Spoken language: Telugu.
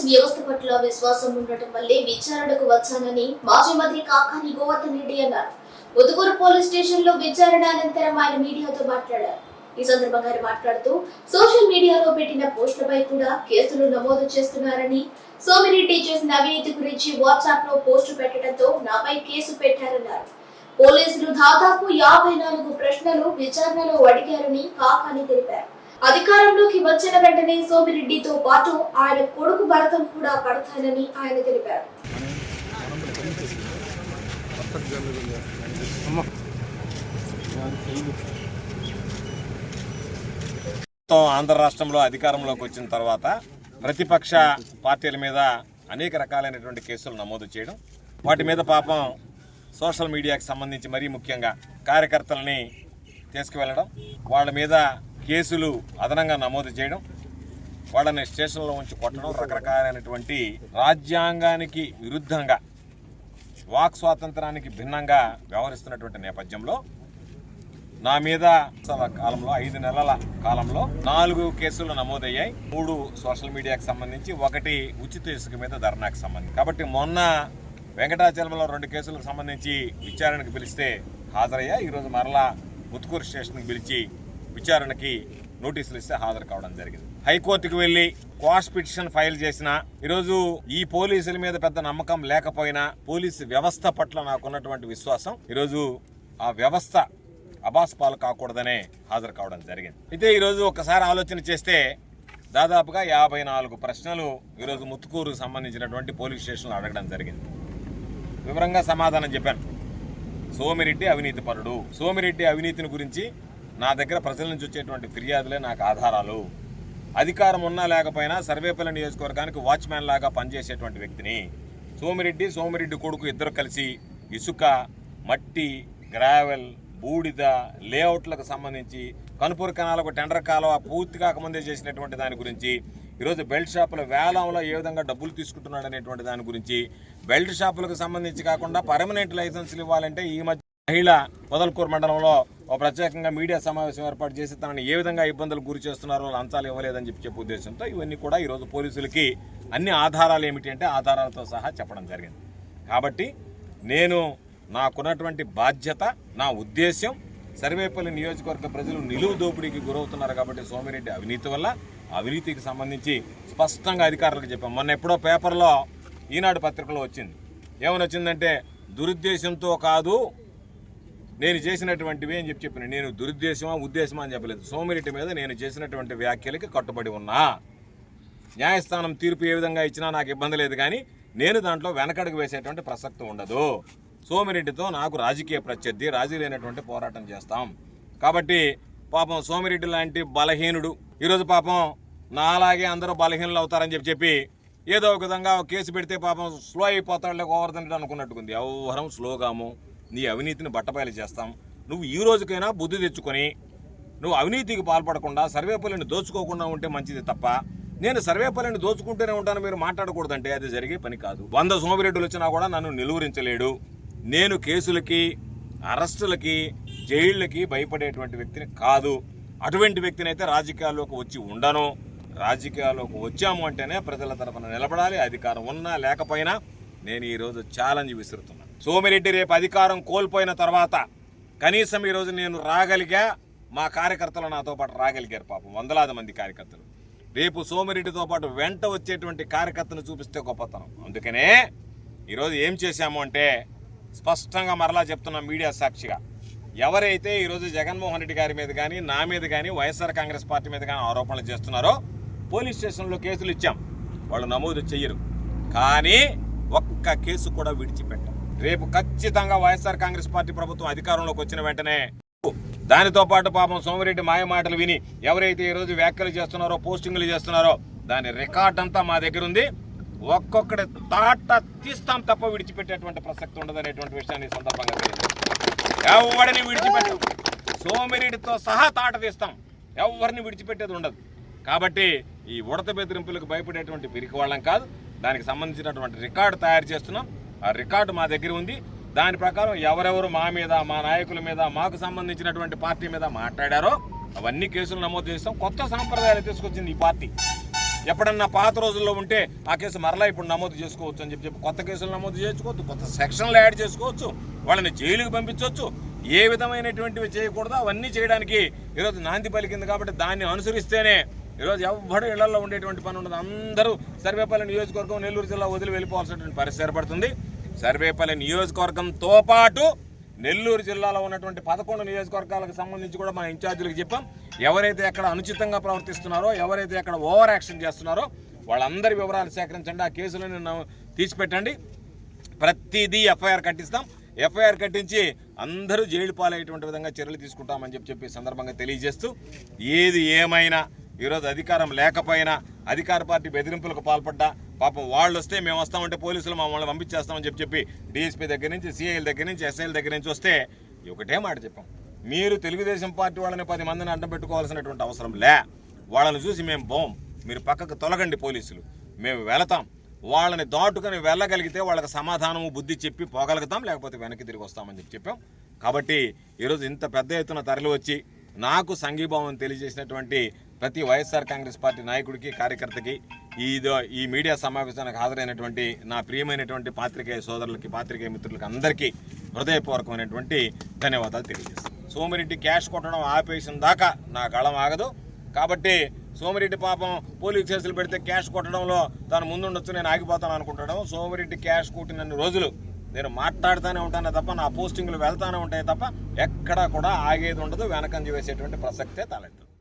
పోలీస్ వ్యవస్థ పట్ల విశ్వాసం ఉండటం వల్లే విచారణకు వచ్చానని మాజీ మంత్రి కాకాని గోవర్ధన్ రెడ్డి అన్నారు. ముదుగురు పోలీస్ స్టేషన్లో విచారణ అనంతరం ఆయన మీడియాతో మాట్లాడారు. ఈ సందర్భంగా ఆయన మాట్లాడుతూ సోషల్ మీడియాలో పెట్టిన పోస్టులపై కూడా కేసులు నమోదు చేస్తున్నారని సోమిరెడ్డి చేసిన అవినీతి గురించి వాట్సాప్లో పోస్టు పెట్టడంతో నాపై కేసు పెట్టారన్నారు. పోలీసులు దాదాపు యాభై నాలుగు ప్రశ్నలు విచారణలో అడిగారని కాకాని తెలిపారు. అధికారంలోకి వచ్చిన వెంటనే సోమిరెడ్డితో పాటు ఆయన కొడుకు భరతం కూడా పడతానని ఆయన తెలిపారు. మొత్తం ఆంధ్ర రాష్ట్రంలో అధికారంలోకి వచ్చిన తర్వాత ప్రతిపక్ష పార్టీల మీద అనేక రకాలైనటువంటి కేసులు నమోదు చేయడం వాటి మీద పాపం సోషల్ మీడియాకి సంబంధించి మరీ ముఖ్యంగా కార్యకర్తలని తీసుకువెళ్ళడం వాళ్ళ మీద కేసులు అదనంగా నమోదు చేయడం వాళ్ళని స్టేషన్లో ఉంచి కొట్టడం రకరకాలైనటువంటి రాజ్యాంగానికి విరుద్ధంగా వాక్ స్వాతంత్రానికి భిన్నంగా వ్యవహరిస్తున్నటువంటి నేపథ్యంలో నా మీద కాలంలో ఐదు నెలల కాలంలో నాలుగు కేసులు నమోదయ్యాయి. మూడు సోషల్ మీడియాకి సంబంధించి ఒకటి ఉచిత ఇసుక మీద ధర్నాకు సంబంధించి. కాబట్టి మొన్న వెంకటాచలంలో రెండు కేసులకు సంబంధించి విచారణకు పిలిస్తే హాజరయ్యా. ఈరోజు మరలా ముత్కూరు స్టేషన్కి పిలిచి విచారణకి నోటీసులు ఇస్తే హాజరు కావడం జరిగింది. హైకోర్టుకు వెళ్ళి క్వాష్ పిటిషన్ ఫైల్ చేసిన ఈరోజు ఈ పోలీసుల మీద పెద్ద నమ్మకం లేకపోయినా పోలీసు వ్యవస్థ పట్ల నాకున్నటువంటి విశ్వాసం ఈరోజు ఆ వ్యవస్థ అబాస్పాలు కాకూడదనే హాజరు కావడం జరిగింది. అయితే ఈరోజు ఒకసారి ఆలోచన చేస్తే దాదాపుగా యాభై నాలుగు ప్రశ్నలు ఈరోజు ముత్తుకూరుకు సంబంధించినటువంటి పోలీస్ స్టేషన్లో అడగడం జరిగింది. వివరంగా సమాధానం చెప్పాను. సోమిరెడ్డి అవినీతి పరుడు. సోమిరెడ్డి అవినీతిని గురించి నా దగ్గర ప్రజల నుంచి వచ్చేటువంటి ఫిర్యాదులే నాకు ఆధారాలు. అధికారం ఉన్నా లేకపోయినా సర్వేపల్లి నియోజకవర్గానికి వాచ్మ్యాన్ లాగా పనిచేసేటువంటి వ్యక్తిని. సోమిరెడ్డి సోమిరెడ్డి కొడుకు ఇద్దరు కలిసి ఇసుక మట్టి గ్రావెల్ బూడిద లేఅవుట్లకు సంబంధించి కనుపూరు కణాలకు టెండర్ కాలువ పూర్తి కాకముందే చేసినటువంటి దాని గురించి ఈరోజు బెల్ట్ షాపుల వేలంలో ఏ విధంగా డబ్బులు తీసుకుంటున్నాడు అనేటువంటి దాని గురించి బెల్ట్ షాపులకు సంబంధించి కాకుండా పర్మనెంట్ లైసెన్సులు ఇవ్వాలంటే ఈ మధ్య మహిళ పొదలకూరు మండలంలో ప్రత్యేకంగా మీడియా సమావేశం ఏర్పాటు చేసి తనని ఏ విధంగా ఇబ్బందులు గురి చేస్తున్నారో లంచాలు ఇవ్వలేదని చెప్పి చెప్పే ఉద్దేశంతో ఇవన్నీ కూడా ఈరోజు పోలీసులకి అన్ని ఆధారాలు ఏమిటి అంటే ఆధారాలతో సహా చెప్పడం జరిగింది. కాబట్టి నేను నాకున్నటువంటి బాధ్యత నా ఉద్దేశ్యం సర్వేపల్లి నియోజకవర్గ ప్రజలు నిలువు దోపిడీకి గురవుతున్నారు కాబట్టి సోమిరెడ్డి అవినీతి వల్ల అవినీతికి సంబంధించి స్పష్టంగా అధికారులకు చెప్పాం. మొన్న ఎప్పుడో పేపర్లో ఈనాడు పత్రికలో వచ్చింది. ఏమని వచ్చిందంటే దురుద్దేశంతో కాదు నేను చేసినటువంటివి అని చెప్పి చెప్పిన నేను దురుద్దేశమా ఉద్దేశమా అని చెప్పలేదు. సోమిరెడ్డి మీద నేను చేసినటువంటి వ్యాఖ్యలకి కట్టుబడి ఉన్నా. న్యాయస్థానం తీర్పు ఏ విధంగా ఇచ్చినా నాకు ఇబ్బంది లేదు కానీ నేను దాంట్లో వెనకడుగు వేసేటువంటి ప్రసక్తి ఉండదు. సోమిరెడ్డితో నాకు రాజకీయ ప్రత్యర్థి రాజీ లేనటువంటి పోరాటం చేస్తాం. కాబట్టి పాపం సోమిరెడ్డి లాంటి బలహీనుడు ఈరోజు పాపం నాలాగే అందరూ బలహీనులు అవుతారని చెప్పి చెప్పి ఏదో ఒక విధంగా కేసు పెడితే పాపం స్లో అయిపోతాడులే గోవర్ధనుడు అనుకున్నట్టుకుంది. ఎవరం స్లోగాము. నీ అవినీతిని బట్టబయలు చేస్తాం. నువ్వు ఈ రోజుకైనా బుద్ధి తెచ్చుకొని నువ్వు అవినీతికి పాల్పడకుండా సర్వేపల్లిని దోచుకోకుండా ఉంటే మంచిది తప్ప నేను సర్వేపల్లిని దోచుకుంటూనే ఉంటాను మీరు మాట్లాడకూడదంటే అది జరిగే పని కాదు. వంద సోమిరెడ్డులు వచ్చినా కూడా నన్ను నిలువరించలేడు. నేను కేసులకి అరెస్టులకి జైళ్ళకి భయపడేటువంటి వ్యక్తిని కాదు. అటువంటి వ్యక్తిని అయితే రాజకీయాల్లోకి వచ్చి ఉండను. రాజకీయాల్లోకి వచ్చాము అంటేనే ప్రజల తరఫున నిలబడాలి అధికారం ఉన్నా లేకపోయినా నేను ఈరోజు ఛాలెంజ్ విసురుతున్నాను సోమిరెడ్డి రేపు అధికారం కోల్పోయిన తర్వాత కనీసం ఈరోజు నేను రాగలిగా మా కార్యకర్తలు నాతో పాటు రాగలిగారు పాపం వందలాది మంది కార్యకర్తలు. రేపు సోమిరెడ్డితో పాటు వెంట వచ్చేటువంటి కార్యకర్తను చూపిస్తే గొప్పతనం. అందుకనే ఈరోజు ఏం చేశాము అంటే స్పష్టంగా మరలా చెప్తున్న మీడియా సాక్షిగా. ఎవరైతే ఈరోజు జగన్మోహన్ రెడ్డి గారి మీద కానీ నా మీద కానీ వైఎస్ఆర్ కాంగ్రెస్ పార్టీ మీద కానీ ఆరోపణలు చేస్తున్నారో పోలీస్ స్టేషన్లో కేసులు ఇచ్చాం. వాళ్ళు నమోదు చెయ్యరు. కానీ ఒక్క కేసు కూడా విడిచిపెట్టారు రేపు ఖచ్చితంగా వైఎస్ఆర్ కాంగ్రెస్ పార్టీ ప్రభుత్వం అధికారంలోకి వచ్చిన వెంటనే దానితో పాటు పాపం సోమిరెడ్డి మాయ మాటలు విని ఎవరైతే ఈ రోజు వ్యాఖ్యలు చేస్తున్నారో పోస్టింగ్లు చేస్తున్నారో దాని రికార్డ్ అంతా మా దగ్గర ఉంది. ఒక్కొక్కటి తాట తీస్తాం తప్ప విడిచిపెట్టేటువంటి ప్రసక్తి ఉండదనేటువంటి విషయాన్ని సందర్భంగా ఎవరిని విడిచిపెట్టు? సోమిరెడ్డితో సహా తాట తీస్తాం. ఎవరిని విడిచిపెట్టేది ఉండదు. కాబట్టి ఈ ఉడత బెదిరింపులకు భయపడేటువంటి పిరికి వాళ్ళం కాదు. దానికి సంబంధించినటువంటి రికార్డు తయారు చేస్తున్నాం. ఆ రికార్డు మా దగ్గర ఉంది. దాని ప్రకారం ఎవరెవరు మా మీద మా నాయకుల మీద మాకు సంబంధించినటువంటి పార్టీ మీద మాట్లాడారో అవన్నీ కేసులు నమోదు చేస్తాం. కొత్త సాంప్రదాయాలు తీసుకొచ్చింది ఈ పార్టీ. ఎప్పుడన్నా పాత రోజుల్లో ఉంటే ఆ కేసు మరలా ఇప్పుడు నమోదు చేసుకోవచ్చు అని చెప్పి కొత్త కేసులు నమోదు చేసుకోవచ్చు కొత్త సెక్షన్లు యాడ్ చేసుకోవచ్చు వాళ్ళని జైలుకి పంపించవచ్చు. ఏ విధమైనటువంటివి చేయకూడదు అవన్నీ చేయడానికి ఈరోజు నాంది పలికింది కాబట్టి దాన్ని అనుసరిస్తేనే ఈరోజు ఎవ్వడు ఇళ్ళలో ఉండేటువంటి పని ఉండదు. అందరూ సర్వేపల్లి నియోజకవర్గం నెల్లూరు జిల్లా వదిలి వెళ్ళిపోవాల్సినటువంటి పరిస్థితి ఏర్పడుతుంది. సర్వేపల్లి నియోజకవర్గంతో పాటు నెల్లూరు జిల్లాలో ఉన్నటువంటి పదకొండు నియోజకవర్గాలకు సంబంధించి కూడా మన ఇన్ఛార్జీలకు చెప్పాం. ఎవరైతే ఎక్కడ అనుచితంగా ప్రవర్తిస్తున్నారో ఎవరైతే ఎక్కడ ఓవర్ యాక్షన్ చేస్తున్నారో వాళ్ళందరి వివరాలు సేకరించండి. ఆ కేసులను తీసిపెట్టండి. ప్రతిదీ ఎఫ్ఐఆర్ కట్టిస్తాం. ఎఫ్ఐఆర్ కట్టించి అందరూ జైలు పాలయ్యేటువంటి విధంగా చర్యలు తీసుకుంటామని చెప్పి చెప్పి సందర్భంగా తెలియజేస్తూ ఏది ఏమైనా ఈరోజు అధికారం లేకపోయినా అధికార పార్టీ బెదిరింపులకు పాల్పడ్డా. పాపం వాళ్ళు వస్తే మేము వస్తామంటే పోలీసులు మమ్మల్ని పంపించేస్తామని చెప్పి చెప్పి డిఎస్పీ దగ్గర నుంచి సిఐల దగ్గర నుంచి ఎస్ఐల దగ్గర నుంచి వస్తే ఒకటే మాట చెప్పాం. మీరు తెలుగుదేశం పార్టీ వాళ్ళని పది మందిని అడ్డం పెట్టుకోవాల్సినటువంటి అవసరం లే. వాళ్ళని చూసి మేము బోం. మీరు పక్కకు తొలగండి పోలీసులు. మేము వెళతాం. వాళ్ళని దాటుకొని వెళ్ళగలిగితే వాళ్ళకి సమాధానము బుద్ధి చెప్పి పోగలుగుతాం లేకపోతే వెనక్కి తిరిగి వస్తామని చెప్పి చెప్పాం. కాబట్టి ఈరోజు ఇంత పెద్ద ఎత్తున తరలి వచ్చి నాకు సంఘీభావం తెలియజేసినటువంటి ప్రతి వైఎస్ఆర్ కాంగ్రెస్ పార్టీ నాయకుడికి కార్యకర్తకి ఇదో ఈ మీడియా సమావేశానికి హాజరైనటువంటి నా ప్రియమైనటువంటి పాత్రికేయ సోదరులకి పాత్రికేయ మిత్రులకి అందరికీ హృదయపూర్వకమైనటువంటి ధన్యవాదాలు తెలియజేస్తాను. సోమిరెడ్డి క్యాష్ కొట్టడం ఆపేసిన దాకా నా గళం ఆగదు. కాబట్టి సోమిరెడ్డి పాపం పోలీస్ కేసులు పెడితే క్యాష్ కొట్టడంలో తాను ముందుండొచ్చు నేను ఆగిపోతాను అనుకుంటాడు. సోమిరెడ్డి క్యాష్ కొట్టినన్ని రోజులు నేను మాట్లాడుతూనే ఉంటానే తప్ప నా పోస్టింగ్లు వెళ్తానే ఉంటాయి తప్ప ఎక్కడా కూడా ఆగేది ఉండదు. వెనకంజ వేసేటువంటి ప్రసక్తే తలెత్తదు.